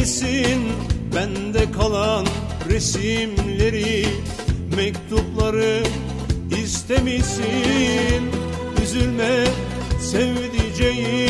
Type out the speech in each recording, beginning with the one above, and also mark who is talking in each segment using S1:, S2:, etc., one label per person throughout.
S1: misin? Bende kalan resimleri mektupları istemişsin. Üzülme sevdiceğim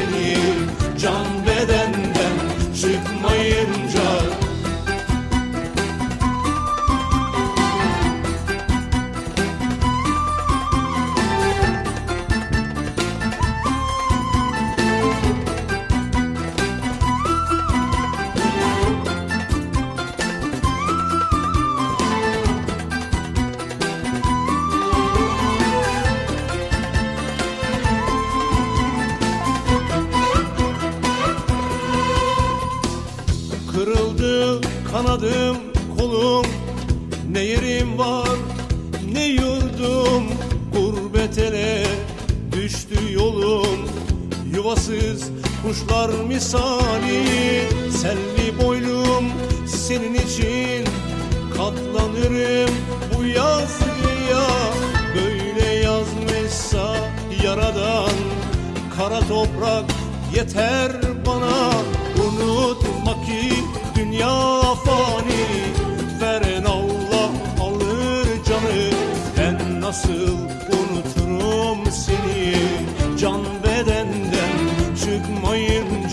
S1: kanadım kolum Ne yerim var ne yurdum. Gurbet ele düştü yolum Yuvasız kuşlar misali. Selvi boylum senin için Katlanırım bu yazgıya Böyle yazmışsa yaradan Kara toprak yeter bana. Unutma ki dünya fani Veren Allah alır canı. Ben nasıl unuturum seni? Can bedenden çıkmayınca